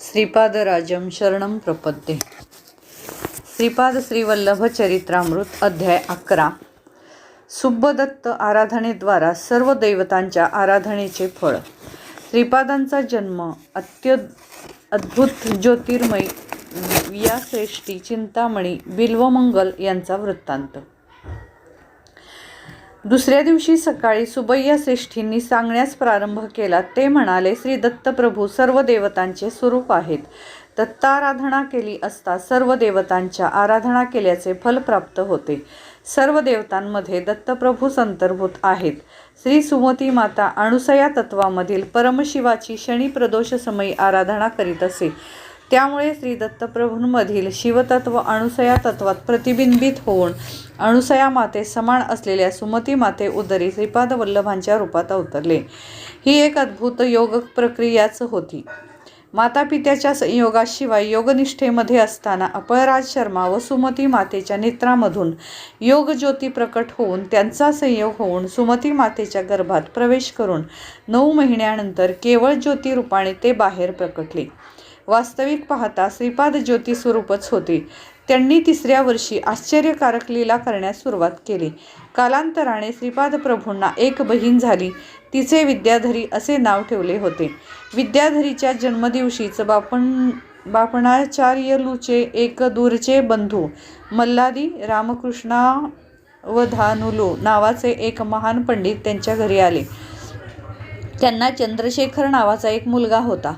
श्रीपादराजम शरणम प्रपद्ये। श्रीपाद श्रीवल्लभ चरित्रामृत अध्याय अकरा। सुब्बदत्त आराधनेद्वारा सर्व दैवतांच्या आराधनेचे फळ। श्रीपादांचा जन्म अत्य अद्भुत ज्योतिर्मय या श्रेष्ठी चिंतामणी बिल्वमंगल यांचा वृत्तांत। दुसऱ्या दिवशी सकाळी सुबैया श्रेष्ठींनी सांगण्यास प्रारंभ केला. ते म्हणाले श्री दत्तप्रभू सर्व देवतांचे स्वरूप आहेत. दत्ताराधना केली असता सर्व देवतांच्या आराधना केल्याचे फल प्राप्त होते. सर्व देवतांमध्ये दत्तप्रभूस अंतर्भूत आहेत. श्री सुमती माता अणुसया तत्वामधील परमशिवाची शनी प्रदोष समयी आराधना करीत असे. त्यामुळे श्री दत्तप्रभूंमधील शिवतत्व अणुसया तत्वात प्रतिबिंबित होऊन अणुसया माते समान असलेल्या सुमती माते उदरी श्रीपाद वल्लभांच्या रूपात अवतरले. ही एक अद्भुत योग प्रक्रियाच होती. माता पित्याच्या संयोगाशिवाय योगनिष्ठेमध्ये असताना अपळराज शर्मा व सुमती मातेच्या नेत्रामधून योगज्योती प्रकट होऊन त्यांचा संयोग होऊन सुमती मातेच्या गर्भात प्रवेश करून नऊ महिन्यानंतर केवळ ज्योती रूपाने ते बाहेर प्रकटले. वास्तविक पाहता श्रीपाद ज्योती स्वरूपच होते. त्यांनी तिसऱ्या वर्षी आश्चर्यकारक लीला करण्यास सुरुवात केली. कालांतराने श्रीपाद प्रभूंना एक बहीण झाली. तिचे विद्याधरी असे नाव ठेवले होते. विद्याधरीच्या जन्मदिवशीच बापण बापणाचार्यलूचे एक दूरचे बंधू मल्लादी रामकृष्णावधानुलू नावाचे एक महान पंडित त्यांच्या घरी आले. त्यांना चंद्रशेखर नावाचा एक मुलगा होता.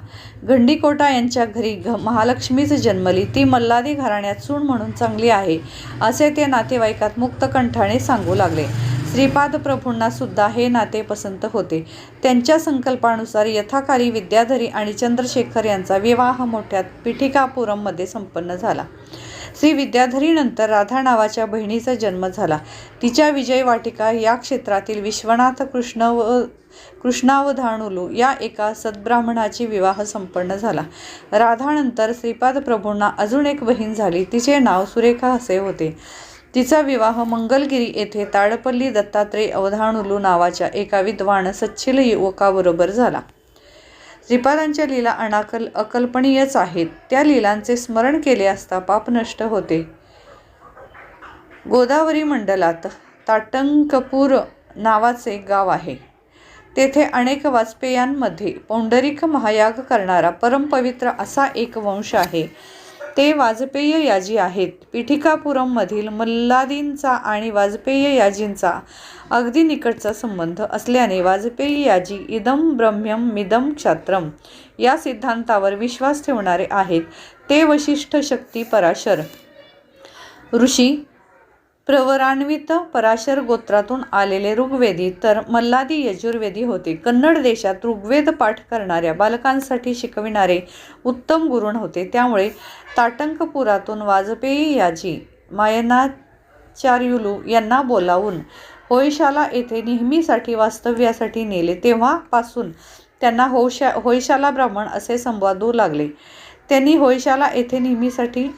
गंडीकोटा यांच्या घरी घ महालक्ष्मीच जन्मली. ती मल्लादी घराण्यात सून म्हणून चांगली आहे असे ते नातेवाईकात मुक्तकंठाने सांगू लागले. श्रीपाद प्रभूंना सुद्धा हे नाते पसंत होते. त्यांच्या संकल्पानुसार यथाकाली विद्याधरी आणि चंद्रशेखर यांचा विवाह मोठ्यात पिठिकापुरममध्ये संपन्न झाला. श्री विद्याधरीनंतर राधा नावाच्या बहिणीचा जन्म झाला. तिच्या विजय वाटिका या क्षेत्रातील विश्वनाथ कृष्ण व कृष्णावधानुलू या एका सद्ब्राह्मणाची विवाह संपन्न झाला. राधानंतर श्रीपाद प्रभूंना अजून एक बहीण झाली. तिचे नाव सुरेखा असे होते. तिचा विवाह मंगलगिरी येथे ताडपल्ली दत्तात्रय अवधानुलू नावाच्या एका विद्वान सच्छिल युवकाबरोबर झाला. श्रीपादांच्या लीला अनाकल अकल्पनीयच आहेत. त्या लीलांचे स्मरण केले असता पाप नष्ट होते. गोदावरी मंडलात ताटंकपूर नावाचे गाव आहे. तेथे अनेक वाजपेयांमध्ये पौंडरिक महायाग करणारा परमपवित्र असा एक वंश आहे. ते वाजपेय याजी आहेत. पिठिकापुरममधील मल्लादींचा आणि वाजपेय याजींचा अगदी निकटचा संबंध असल्याने वाजपेयी याजी इदम ब्रह्म्यम मिदम क्षात्रम या सिद्धांतावर विश्वास ठेवणारे आहेत. ते वशिष्ठ शक्ती पराशर ऋषी प्रवरान्वित पराशर गोत्रातून आलेले ऋग्वेदी तर मल्लादी यजुर्वेदी होते. कन्नड देशात ऋग्वेद पाठ करणाऱ्या बालकांसाठी शिकविणारे उत्तम गुरुण होते. त्यामुळे ताटंकपुरातून वाजपेयी याजी मायनाचार्युलू यांना बोलावून होयशाला येथे नेहमीसाठी वास्तव्यासाठी नेले. तेव्हापासून त्यांना होशा होयशाला ब्राह्मण असे संबोधू लागले. त्यांनी होयशाला येथे नेहमीसाठी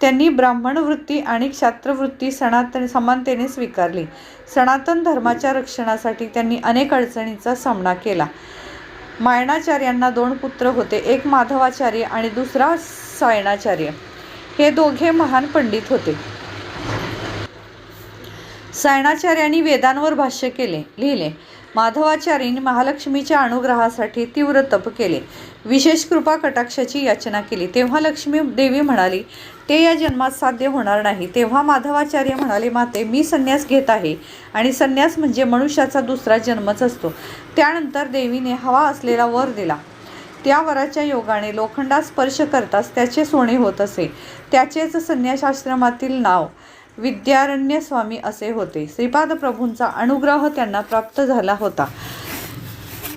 त्यांनी ब्राह्मण वृत्ती आणि क्षात्रवृत्ती सनातन समानतेने स्वीकारली. सनातन धर्माच्या रक्षणासाठी त्यांनी अनेक अडचणींचा सामना केला. मायणाचार्यांना दोन पुत्र होते एक माधवाचार्य आणि दुसरा सायणाचार्य. हे दोघे महान पंडित होते. सायणाचार्यांनी वेदांवर भाष्य केले लिहिले. माधवाचार्यांनी महालक्ष्मीच्या अनुग्रहासाठी तीव्र तप केले. विशेष कृपा कटाक्षाची याचना केली. तेव्हा लक्ष्मी देवी म्हणाली ते या जन्मात साध्य होणार नाही तेव्हा माधवाचार्य म्हणाले माते मी संन्यास घेत आहे आणि संन्यास म्हणजे मनुष्याचा दुसरा जन्मच असतो त्यानंतर देवीने हवा असलेला वर दिला. त्या वराच्या योगाने लोखंडात स्पर्श करताच त्याचे सोने होत असे. त्याचेच संन्यासाश्रमातील नाव विद्यारण्य स्वामी असे होते. श्रीपाद प्रभूंचा अनुग्रह त्यांना प्राप्त झाला होता.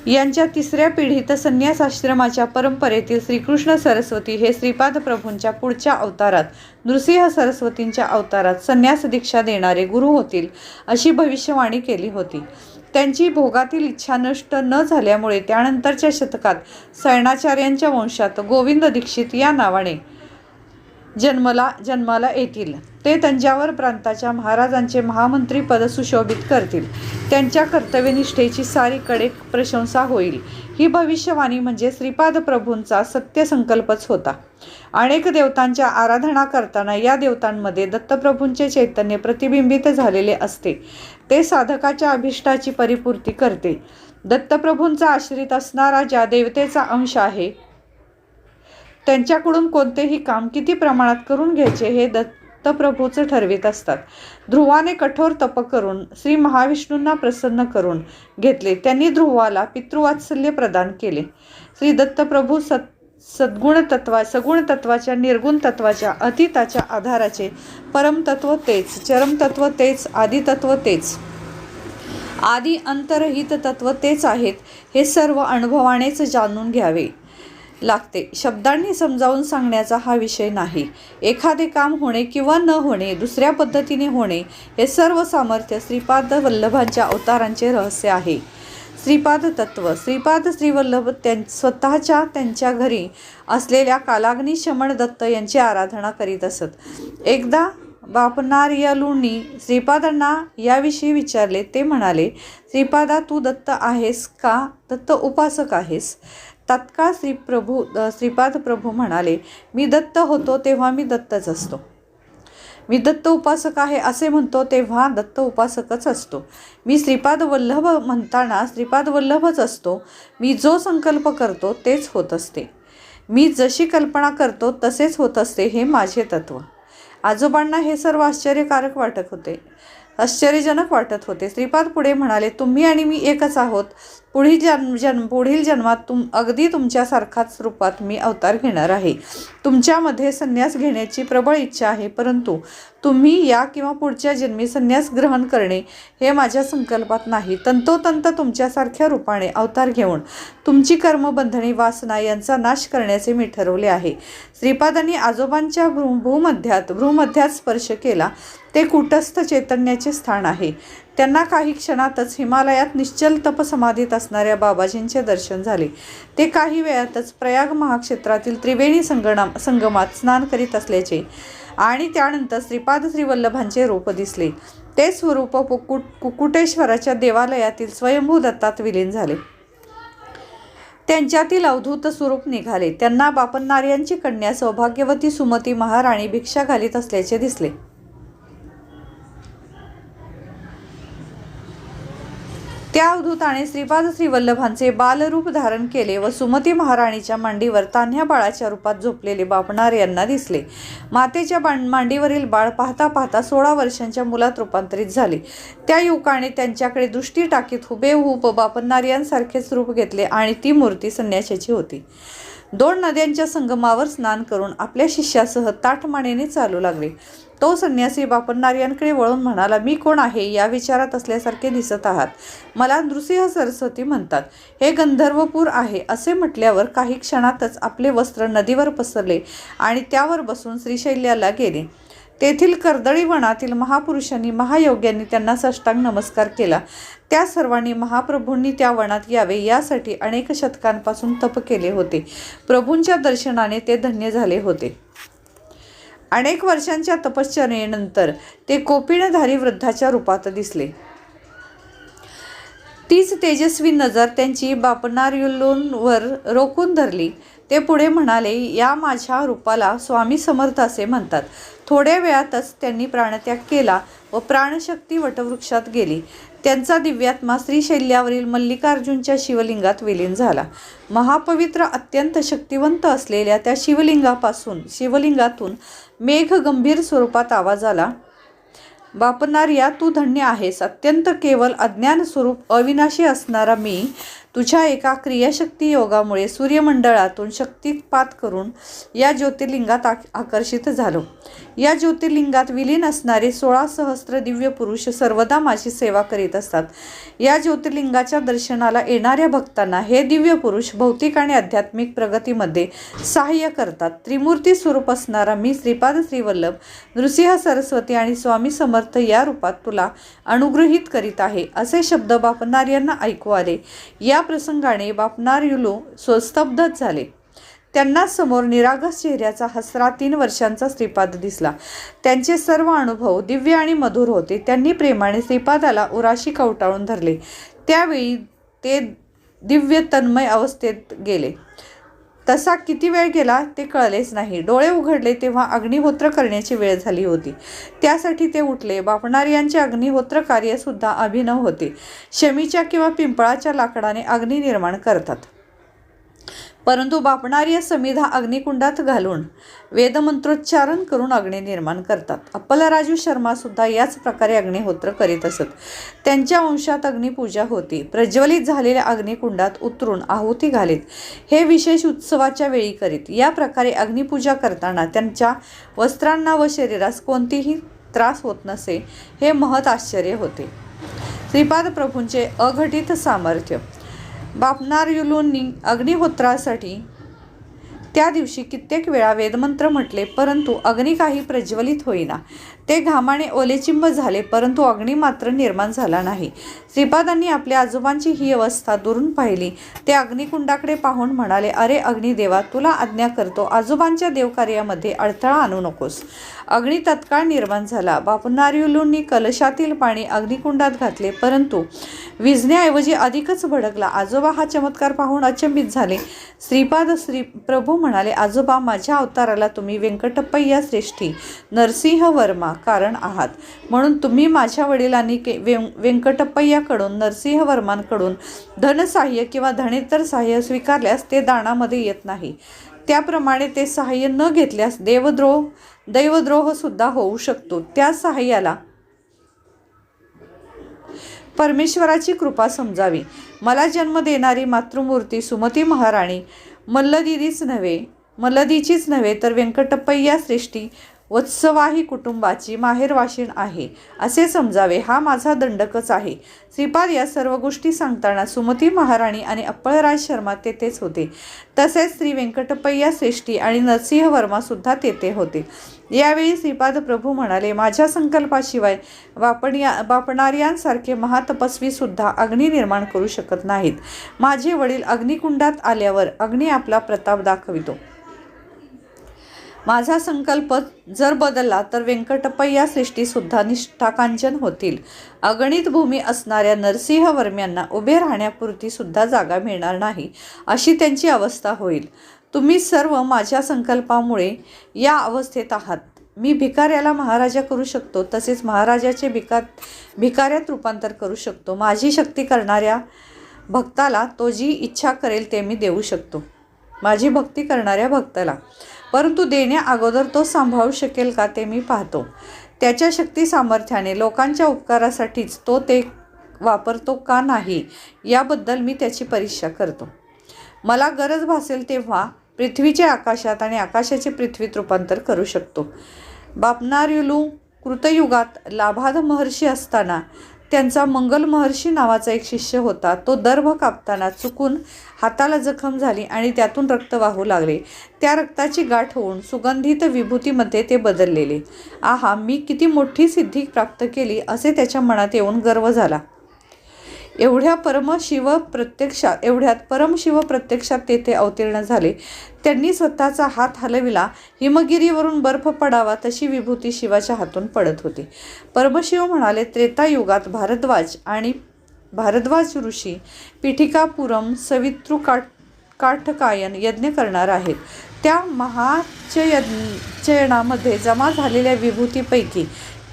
यांच्या तिसऱ्या पिढीत संन्यास आश्रमाच्या परंपरेतील श्रीकृष्ण सरस्वती हे श्रीपाद प्रभूंच्या पुढच्या अवतारात नृसिंह सरस्वतींच्या अवतारात संन्यास दीक्षा देणारे गुरु होतील अशी भविष्यवाणी केली होती. त्यांची भोगातील इच्छा नष्ट न झाल्यामुळे त्यानंतरच्या शतकात सैनाचार्यांच्या वंशात गोविंद दीक्षित या नावाने जन्मला जन्माला येतील. ते तंजावर प्रांताच्या महाराजांचे महामंत्री पद सुशोभित करतील. त्यांच्या कर्तव्यनिष्ठेची सारीकडे प्रशंसा होईल. ही भविष्यवाणी म्हणजे श्रीपाद प्रभूंचा सत्यसंकल्पच होता. अनेक देवतांच्या आराधना करताना या देवतांमध्ये दत्तप्रभूंचे चैतन्य प्रतिबिंबित झालेले असते. ते साधकाच्या अभिष्टाची परिपूर्ती करते. दत्तप्रभूंचा आश्रित असणारा ज्या देवतेचा अंश आहे त्यांच्याकडून कोणतेही काम किती प्रमाणात करून घ्यायचे हे दत्तप्रभूचं ठरवित असतात. ध्रुवाने कठोर तप करून श्री महाविष्णूंना प्रसन्न करून घेतले. त्यांनी ध्रुवाला पितृवात्सल्य प्रदान केले. श्री दत्तप्रभू सत् सद्गुण तत्वा सगुण तत्वाच्या निर्गुण तत्वाच्या अतीताच्या आधाराचे परमतत्व तेच चरमतत्व तेच आदितत्व तेच. आदी अंतरहित तत्व तेच आहेत हे सर्व अनुभवानेच जाणून घ्यावे. लागते. शब्दांनी समजावून सांगण्याचा हा विषय नाही. एखादे काम होणे किंवा न होणे दुसऱ्या पद्धतीने होणे हे सर्व सामर्थ्य श्रीपाद वल्लभांच्या अवतारांचे रहस्य आहे. श्रीपाद तत्व. श्रीपाद श्रीवल्लभ त्यां स्वतःच्या त्यांच्या घरी असलेल्या कालाग्नी शमण दत्त यांची आराधना करीत असत. एकदा बापनारियालूंनी श्रीपादांना याविषयी विचारले ते म्हणाले श्रीपादा तू दत्त आहेस का? दत्त उपासक आहेस. तत्काळ श्री प्रभू श्रीपाद प्रभू म्हणाले मी दत्त होतो तेव्हा मी दत्तच असतो. मी दत्त उपासक आहे असे म्हणतो तेव्हा दत्त उपासकच असतो. मी श्रीपाद वल्लभ म्हणताना श्रीपाद वल्लभच असतो. मी जो संकल्प करतो तेच होत असते. मी जशी कल्पना करतो तसेच होत असते हे माझे तत्व. आजोबांना हे सर्व आश्चर्यकारक वाटत होते. आश्चर्यजनक वाटत होते. श्रीपाद पुढे म्हणाले तुम्ही आणि मी एकच आहोत. पुढील जन्म जन्म पुढील जन्मात तुम अगदी तुमच्यासारखाच रूपात मी अवतार घेणार आहे. तुमच्यामध्ये संन्यास घेण्याची प्रबळ इच्छा आहे परंतु तुम्ही या किंवा पुढच्या जन्मी संन्यास ग्रहण करणे हे माझ्या संकल्पात नाही. तंतोतंत तुमच्यासारख्या रूपाने अवतार घेऊन तुमची कर्मबंधनी वासना यांचा नाश करण्याचे मी ठरवले आहे. श्रीपादांनी आजोबांच्या भ्रू भूमध्यात भ्रूमध्यात स्पर्श केला. ते कुटस्थ चैतन्याचे स्थान आहे. त्यांना काही क्षणातच हिमालयात निश्चल तपसमाधीत असणाऱ्या बाबाजींचे दर्शन झाले. ते काही वेळातच प्रयाग महाक्षेत्रातील त्रिवेणी संगणा संगमात स्नान करीत असल्याचे आणि त्यानंतर श्रीपाद श्रीवल्लभांचे रूप दिसले. ते स्वरूप कुकुट कुकुटेश्वराच्या देवालयातील स्वयंभू दत्तात विलीन झाले. त्यांच्यातील अवधूत स्वरूप निघाले. त्यांना बापन्नार्यांची कन्या सौभाग्यवती सुमती महाराणी भिक्षा घालीत असल्याचे दिसले. त्या अवधूताने श्रीपाद श्रीवल्लभांचे बालरूप धारण केले व सुमती महाराणीच्या मांडीवर तान्ह्या बाळाच्या रूपात झोपलेले बापणार यांना दिसले. मातेच्या मांडीवरील बाळ पाहता पाहता सोळा वर्षांच्या मुलात रूपांतरित झाले. त्या युवकाने त्यांच्याकडे दृष्टी टाकीत हुबेहूब बापणार यांसारखेच रूप घेतले आणि ती मूर्ती संन्याशाची होती. दोन नद्यांच्या संगमावर स्नान करून आपल्या शिष्यासह ताठमानेने चालू लागले. तो संन्यासी बापन्नार्यांकडे वळून म्हणाला मी कोण आहे या विचारात असल्यासारखे दिसत आहात. मला नृसिंह सरस्वती म्हणतात. हे गंधर्वपूर आहे असे म्हटल्यावर काही क्षणातच आपले वस्त्र नदीवर पसरले आणि त्यावर बसून श्रीशैल्याला गेले. तेथील कर्दळी वनातील महापुरुषांनी महायोग्यांनी त्यांना साष्टांग नमस्कार केला. त्या सर्वांनी महाप्रभूंनी त्या वनात यावे यासाठी अनेक शतकांपासून तप केले होते. प्रभूंच्या दर्शनाने ते धन्य झाले होते. अनेक वर्षांच्या तपश्चर्येनंतर ते कोपिणधारी वृद्धाच्या रूपात दिसले. तीच तेजस्वी नजर त्यांची बापनार्युलोंवर रोखून धरली. ते पुढे म्हणाले या माझ्या रूपाला स्वामी समर्थ असे म्हणतात. थोड्या वेळातच त्यांनी प्राणत्याग केला व प्राणशक्ती वटवृक्षात गेली. त्यांचा दिव्यात्मा श्रीशैल्यावरील मल्लिकार्जुनच्या शिवलिंगात विलीन झाला. महापवित्र अत्यंत शक्तिवंत असलेल्या त्या शिवलिंगापासून शिवलिंगातून मेघ गंभीर स्वरूपात आवाज आला. बापनार्या तू धन्य आहेस. अत्यंत केवल अज्ञान स्वरूप अविनाशी असणारा मी तुझ्या एका क्रियाशक्ती योगामुळे सूर्यमंडळातून शक्तिपात करून या ज्योतिर्लिंगात आक आकर्षित झालो. या ज्योतिर्लिंगात विलीन असणारे सोळा सहस्त्र दिव्य पुरुष सर्वदा माझी सेवा करीत असतात. या ज्योतिर्लिंगाच्या दर्शनाला येणाऱ्या भक्तांना हे दिव्य पुरुष भौतिक आणि आध्यात्मिक प्रगतीमध्ये सहाय्य करतात. त्रिमूर्ती स्वरूप असणारा मी श्रीपाद श्रीवल्लभ नृसिंह सरस्वती आणि स्वामी समर्थ या रूपात तुला अनुग्रहित करीत आहे असे शब्द बापनार यांना ऐकू आले. या प्रसंगाने बापनार युलो स्वस्तब्धच झाले. त्यांना समोर निरागस चेहऱ्याचा हसरा तीन वर्षांचा श्रीपाद दिसला. त्यांचे सर्व अनुभव दिव्य आणि मधुर होते. त्यांनी प्रेमाने श्रीपादाला उराशी कवटाळून धरले. त्यावेळी ते दिव्य तन्मय अवस्थेत गेले. तसा किती वेळ गेला ते कळलेच नाही. डोळे उघडले तेव्हा अग्निहोत्र करण्याची वेळ झाली होती. त्यासाठी ते उठले. बापणाऱ्यांचे अग्निहोत्र कार्यसुद्धा अभिनव होते. शमीच्या किंवा पिंपळाच्या लाकडाने अग्नी निर्माण करतात. परंतु बापणारी समिधा अग्निकुंडात घालून वेदमंत्रोच्चारण करून अग्नी निर्माण करतात. अप्पलराजू राजू शर्मासुद्धा याच प्रकारे अग्निहोत्र करीत असत. त्यांच्या वंशात अग्निपूजा होती. प्रज्वलित झालेल्या अग्निकुंडात उतरून आहुती घालीत. हे विशेष उत्सवाच्या वेळी करीत. या प्रकारे अग्निपूजा करताना त्यांच्या वस्त्रांना व शरीरास कोणतीही त्रास होत नसे हे महत आश्चर्य होते. श्रीपाद प्रभूंचे अघटित सामर्थ्य. बापनार युलूंनी अग्निहोत्रासाठी त्या दिवशी कित्येक वेळा वेदमंत्र म्हटले परंतु अग्नी काही प्रज्वलित होईना. ते घामाने ओलेचिंब झाले परंतु अग्नी मात्र निर्माण झाला नाही. श्रीपादांनी आपल्या आजोबांची ही अवस्था दुरून पाहिली. ते अग्निकुंडाकडे पाहून म्हणाले अरे अग्निदेवा तुला आज्ञा करतो. आजोबांच्या देवकार्यामध्ये अडथळा आणू नकोस. अग्नी तत्काळ निर्माण झाला. बापनार्युलूंनी कलशातील पाणी अग्निकुंडात घातले परंतु विजण्याऐवजी अधिकच भडकला. आजोबा हा चमत्कार पाहून अचंबित झाले. श्रीपाद श्री प्रभू म्हणाले आजोबा माझ्या अवताराला तुम्ही व्यंकटप्पय्या श्रेष्ठी नरसिंह वर्मा कारण आहात. म्हणून तुम्ही माझ्या वडिलांनी के व्यं व्यंकटप्पय्याकडून नरसिंह वर्मांकडून धनसहाय्य किंवा धनेतर सहाय्य स्वीकारल्यास ते दानामध्ये येत नाही. त्याप्रमाणे ते सहाय्य न घेतल्यास देवद्रोह दैवद्रोहसुद्धा होऊ शकतो. त्या सहाय्याला परमेश्वराची कृपा समजावी. मला जन्म देणारी मातृमूर्ती सुमती महाराणी मल्लदिदीच नव्हे. मल्लदीचीच नव्हे तर व्यंकटप्पय्या श्रेष्ठी वत्सवाही कुटुंबाची माहेरवाशीण आहे. असे समजावे हा माझा दंडकच आहे. श्रीपाद या सर्व गोष्टी सांगताना सुमती महाराणी आणि अप्पळराज शर्मा तेथेच होते. तसेच श्री व्यंकटपय्या श्रेष्ठी आणि नरसिंह वर्मासुद्धा तेथे होते. यावेळी श्रीपाद प्रभू म्हणाले माझ्या संकल्पाशिवाय वापण्या बापणाऱ्यांसारखे महातपस्वीसुद्धा अग्नी निर्माण करू शकत नाहीत. माझे वडील अग्निकुंडात आल्यावर अग्नी आपला प्रताप दाखवितो. माझा संकल्प जर बदलला तर व्यंकटप्पय्या सृष्टीसुद्धा निष्ठाकांचन होतील. अगणित भूमी असणाऱ्या नरसिंह वर्म्यांना उभे राहण्यापुरती सुद्धा जागा मिळणार नाही अशी त्यांची अवस्था होईल. तुम्ही सर्व माझ्या संकल्पामुळे या अवस्थेत आहात. मी भिकाऱ्याला महाराजा करू शकतो तसेच महाराजाचे भिकार भिकाऱ्यात रूपांतर करू शकतो. माझी शक्ती करणाऱ्या भक्ताला तो जी इच्छा करेल ते मी देऊ शकतो. माझी भक्ती करणाऱ्या भक्ताला. परंतु देण्या अगोदर तो सांभाळू शकेल का ते मी पाहतो. त्याच्या शक्ती सामर्थ्याने लोकांच्या उपकारासाठीच तो ते वापरतो का नाही याबद्दल मी त्याची परीक्षा करतो. मला गरज भासेल तेव्हा पृथ्वीचे आकाशात आणि आकाशाचे पृथ्वीत रूपांतर करू शकतो. बापनार्युलू कृतयुगात लाभाद महर्षी असताना त्यांचा मंगल महर्षी नावाचा एक शिष्य होता. तो दर्भ कापताना चुकून हाताला जखम झाली आणि त्यातून रक्त वाहू लागले. त्या रक्ताची गाठ होऊन सुगंधित विभूतीमध्ये ते बदललेले. आहा मी किती मोठी सिद्धी प्राप्त केली असे त्याच्या मनात येऊन गर्व झाला. एवढ्या परमशिव प्रत्यक्षात एवढ्यात परमशिव प्रत्यक्षात तेथे अवतीर्ण झाले. त्यांनी स्वतःचा हात हलविला. हिमगिरीवरून बर्फ पडावा तशी विभूती शिवाच्या हातून पडत होती. परमशिव म्हणाले त्रेतायुगात भारद्वाज आणि भारद्वाज ऋषी पिठिकापुरम सवितृ काट काठकायन यज्ञ करणार आहेत. त्या महाचयनामध्ये जमा झालेल्या विभूतीपैकी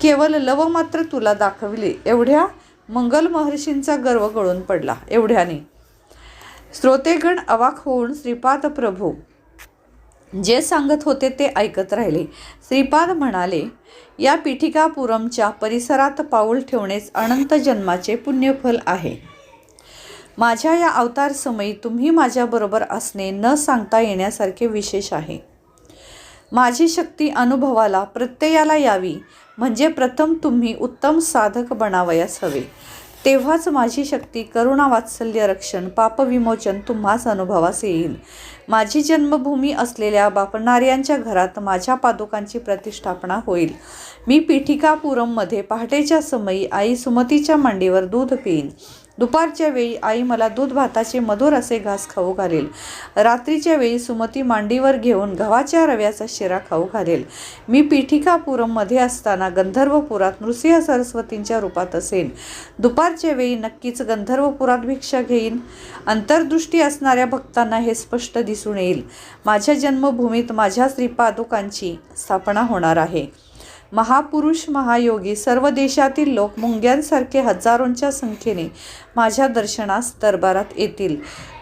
केवळ लव मात्र तुला दाखविले. एवढ्या मंगल महर्षींचा गर्व गळून पडला. एवढ्याने श्रोतेगण अवाक होऊन श्रीपाद प्रभू जे सांगत होते ते ऐकत राहिले. श्रीपाद म्हणाले या पिठिकापुरमच्या परिसरात पाऊल ठेवणेच अनंत जन्माचे पुण्यफल आहे. माझ्या या अवतार समयी तुम्ही माझ्याबरोबर असणे न सांगता येण्यासारखे विशेष आहे. माझी शक्ती अनुभवाला प्रत्ययाला यावी म्हणजे प्रथम तुम्ही उत्तम साधक बनावयास हवे. तेव्हाच माझी शक्ती करुणा वात्सल्य रक्षण पापविमोचन तुम्हास अनुभवास येईल. माझी जन्मभूमी असलेल्या बापणाऱ्यांच्या घरात माझ्या पादुकांची प्रतिष्ठापना होईल. मी पीठिकापुरममध्ये पहाटेच्या समयी आई सुमतीच्या मांडीवर दूध पिईन. दुपारच्या वेळी आई मला दूध भाताचे मधुर असे घास खाऊ घालेल. रात्रीच्या वेळी सुमती मांडीवर घेऊन गव्हाच्या रव्याचा शिरा खाऊ घालेल. मी पीठिकापुरममध्ये असताना गंधर्वपुरात नृसिंह सरस्वतींच्या रूपात असेन. दुपारच्या वेळी नक्कीच गंधर्वपुरात भिक्षा घेईन. अंतर्दृष्टी असणाऱ्या भक्तांना हे स्पष्ट दिसून येईल. माझ्या जन्मभूमीत माझ्या श्रीपादुकांची स्थापना होणार आहे. महापुरुष महायोगी सर्व देशातील लोक मुंग्यांसारखे हजारोंच्या संख्येने माझ्या दर्शनास दरबारात येतील.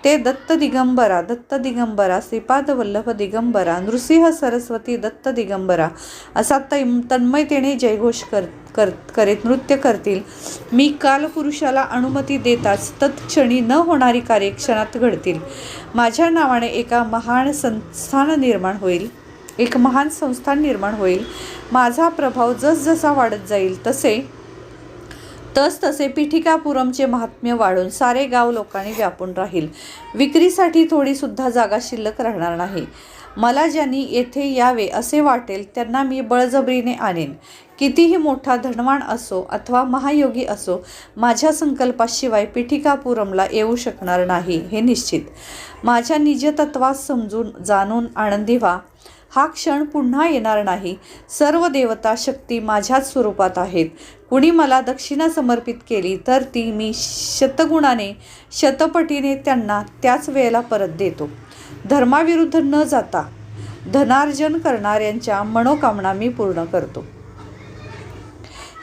ते दत्त दिगंबरा दत्त दिगंबरा श्रीपाद वल्लभ दिगंबरा नृसिंह सरस्वती दत्त दिगंबरा असा तै तन्मयतेने जयघोष कर कर करीत नृत्य करतील. मी कालपुरुषाला अनुमती देताच तत्क्षणी न होणारी कार्य क्षणात घडतील. माझ्या नावाने एका महान संस्थान निर्माण होईल. एक महान संस्थान निर्माण होईल. माझा प्रभाव जसजसा वाढत जाईल तसे तस तसे पीठिकापुरमचे महात्म्य वाढून सारे गाव लोकांनी व्यापून राहील. विक्रीसाठी थोडीसुद्धा जागा शिल्लक राहणार नाही. मला ज्यांनी येथे यावे असे वाटेल त्यांना मी बळजबरीने आणेन. कितीही मोठा धनवाण असो अथवा महायोगी असो माझ्या संकल्पाशिवाय पीठिकापुरमला येऊ शकणार नाही हे निश्चित. माझ्या निजतत्वात समजून जाणून आनंदी व्हा. हा क्षण पुन्हा येणार नाही. सर्व देवता शक्ती माझ्याच स्वरूपात आहेत. कुणी मला दक्षिणा समर्पित केली तर ती मी शतगुणाने शतपटीने त्यांना त्याच वेळेला परत देतो. धर्माविरुद्ध न जाता धनार्जन करणाऱ्यांच्या मनोकामना मी पूर्ण करतो.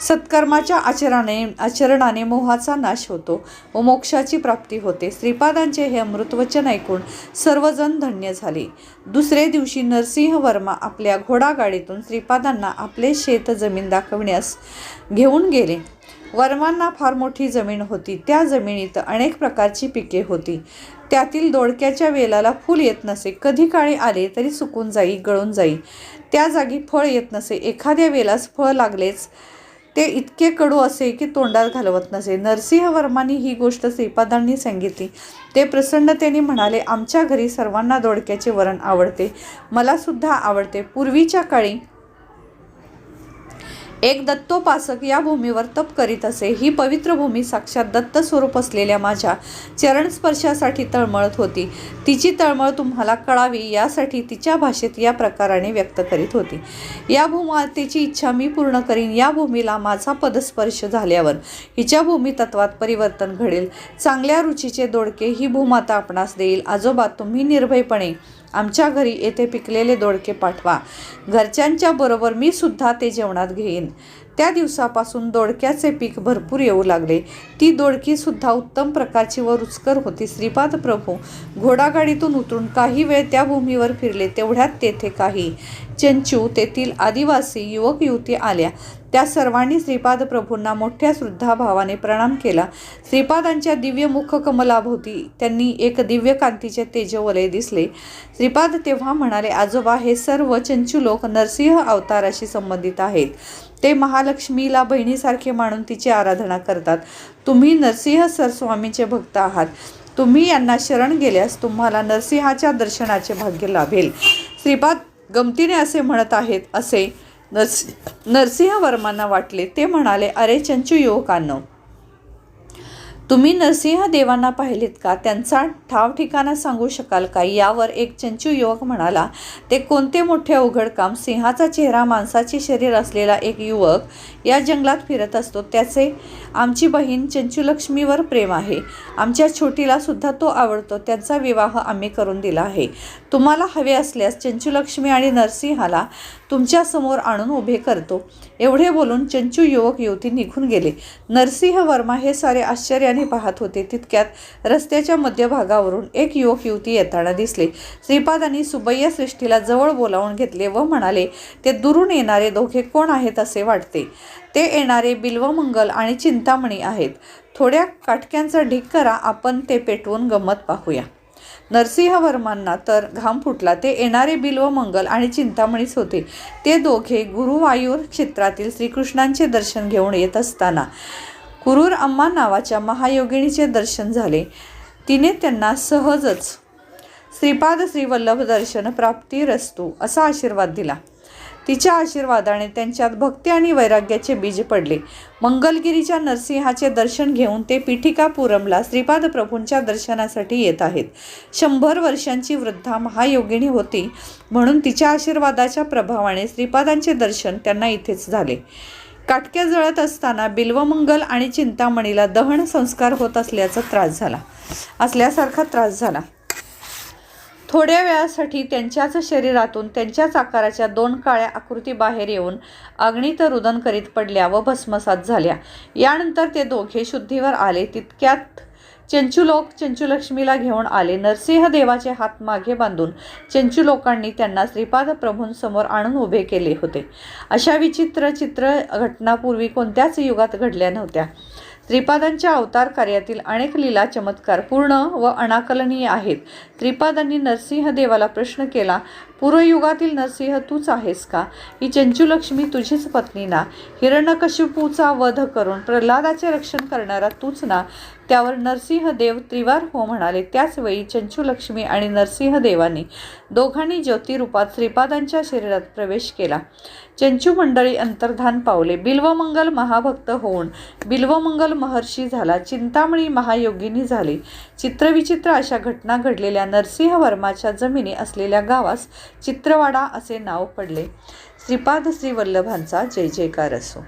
सत्कर्माच्या आचरणाने आचरणाने मोहाचा नाश होतो व मोक्षाची प्राप्ती होते. श्रीपादांचे हे अमृतवचन ऐकून सर्वजण धन्य झाले. दुसरे दिवशी नरसिंह वर्मा आपल्या घोडागाडीतून श्रीपादांना आपले शेत जमीन दाखविण्यास घेऊन गेले. वर्मांना फार मोठी जमीन होती. त्या जमिनीत अनेक प्रकारची पिके होती. त्यातील दोडक्याच्या वेलाला फूल येत नसे. कधी काळी आले तरी सुकून जाई गळून जाई. त्या जागी फळ येत नसे. एखाद्या वेलास फळ लागलेच ते इतके कडू असे की तोंडात घालवत नसे. नरसिंह वर्मांनी ही गोष्ट श्रीपादांनी सांगितली. ते प्रसन्नतेने म्हणाले आमच्या घरी सर्वांना दोडक्याचे वरण आवडते. मलासुद्धा आवडते. पूर्वीच्या काळी एक दत्तोपासक या भूमीवर तप करीत असे. ही पवित्र भूमी साक्षात दत्त स्वरूप असलेल्या माझ्या चरणस्पर्शासाठी तळमळत होती. तिची तळमळ तुम्हाला कळावी यासाठी तिच्या भाषेत या प्रकाराने व्यक्त करीत होती. या भूमातेची इच्छा मी पूर्ण करीन. या भूमीला माझा पदस्पर्श झाल्यावर हिच्या भूमी तत्वात परिवर्तन घडेल. चांगल्या रुचीचे दोडके ही भूमाता आपणास देईल. आजोबा तुम्ही निर्भयपणे आमच्या घरी येथे पिकलेले दोडके पाठवा. घरच्यांच्या बरोबर मी सुद्धा ते जेवणात घेईन. त्या दिवसापासून दोडक्याचे पीक भरपूर येऊ लागले. ती दोडकी सुद्धा उत्तम प्रकारची व रुचकर होती. श्रीपाद प्रभू घोडागाडीतून उतरून काही वेळ त्या भूमीवर फिरले तेवढ्यात तेथे काही चंचू तेथील आदिवासी युवक युवती आल्या. त्या सर्वांनी श्रीपाद प्रभूंना मोठ्या श्रद्धाभावाने प्रणाम केला. श्रीपादांच्या दिव्य मुख कमलाभोवती त्यांनी एक दिव्य कांतीचे तेजवलय दिसले. श्रीपाद तेव्हा म्हणाले आजोबा हे सर्व चंचू लोक नरसिंह अवताराशी संबंधित आहेत. ते महालक्ष्मीला बहिणीसारखे मानून तिची आराधना करतात. तुम्ही नरसिंह सरस्वामीचे भक्त आहात. तुम्ही यांना शरण गेल्यास तुम्हाला नरसिंहाच्या दर्शनाचे भाग्य लाभेल. श्रीपाद गमतीने असे म्हणत आहेत असे नरसि नरसिंह वर्मांना वाटले. ते म्हणाले अरे चंचू युवकांनो तुम्ही नरसिंह देवांना पाहिलेत का? त्यांचा ठाव ठिकाणा सांगू शकाल का? यावर एक चंचू युवक म्हणाला ते कोणते मोठे अवघड काम? सिंहाचा चेहरा माणसाचे शरीर असलेला एक युवक या जंगलात फिरत असतो. त्याचे आमची बहीण चंचूलक्ष्मीवर प्रेम आहे. आमच्या छोटीला सुद्धा तो आवडतो. त्यांचा विवाह आम्ही करून दिला आहे. तुम्हाला हवे असल्यास चंचूलक्ष्मी आणि नरसिंहाला तुमच्यासमोर आणून उभे करतो. एवढे बोलून चंचू युवक युवती निघून गेले. नरसिंह वर्मा हे सारे आश्चर्याने पाहत होते तितक्यात रस्त्याच्या मध्यभागावरून एक युवक युवती येताना दिसले. श्रीपादांनी सुबैया सृष्टीला जवळ बोलावून घेतले व म्हणाले ते दुरून येणारे दोघे कोण आहेत असे वाटते. ते येणारे बिल्वमंगल आणि चिंतामणी आहेत. थोड्या काटक्यांचा ढीक करा आपण ते पेटवून गंमत पाहूया. नरसिंह वर्मांना तर घाम फुटला. ते येणारे बिल्व मंगल आणि चिंतामणीच होते. ते दोघे गुरुवायूर क्षेत्रातील श्रीकृष्णांचे दर्शन घेऊन येत असताना कुरूर अम्मा नावाच्या महायोगिनीचे दर्शन झाले. तिने त्यांना सहजच श्रीपाद श्रीवल्लभ दर्शन प्राप्ती रस्तू असा आशीर्वाद दिला. तिच्या आशीर्वादाने त्यांच्यात भक्ती आणि वैराग्याचे बीज पडले. मंगलगिरीच्या नरसिंहाचे दर्शन घेऊन ते पीठिकापुरमला श्रीपाद प्रभूंच्या दर्शनासाठी येत आहेत. शंभर वर्षांची वृद्धा महायोगिनी होती म्हणून तिच्या आशीर्वादाच्या प्रभावाने श्रीपादांचे दर्शन त्यांना इथेच झाले. काटक्या जळत असताना बिल्वमंगल आणि चिंतामणीला दहन संस्कार होत असल्याचा त्रास झाला. असल्यासारखा त्रास झाला. थोड्या वेळासाठी त्यांच्याच शरीरातून त्यांच्याच आकाराच्या दोन काळ्या आकृती बाहेर येऊन अग्नीत रुदन करीत पडल्या व भस्मसात झाल्या. यानंतर ते दोघे शुद्धीवर आले. तितक्यात चंचुलोक चंचुलक्ष्मीला घेऊन आले. नरसिंह देवाचे हात मागे बांधून चंचुलोकांनी त्यांना श्रीपाद प्रभूंसमोर आणून उभे केले होते. अशा विचित्र चित्र घटनापूर्वी कोणत्याच युगात घडल्या नव्हत्या. त्रिपादांच्या अवतार कार्यातील अनेक लीला चमत्कार पूर्ण व अनाकलनीय आहेत. त्रिपादांनी नरसिंह देवाला प्रश्न केला पूर्वयुगातील नरसिंह तूच आहेस का? ही चंचुलक्ष्मी तुझीच पत्नी ना? हिरण्यकशिपूचा वध करून प्रल्हादाचे रक्षण करणारा तूच ना? त्यावर नरसिंह देव त्रिवार हो म्हणाले. त्याचवेळी चंचुलक्ष्मी आणि नरसिंह देवानी दोघांनी ज्योतिरूपात श्रीपादांच्या शरीरात प्रवेश केला. चंचू मंडळी अंतर्धान पावले. बिल्वमंगल महाभक्त होऊन बिल्वमंगल महर्षी झाला. चिंतामणी महायोगिनी झाली. चित्रविचित्र अशा घटना घडलेल्या नरसिंह वर्माच्या जमिनी असलेल्या गावास चित्रवाडा असे नाव पडले. श्रीपाद श्री वल्लभांचा जय जयकार असो.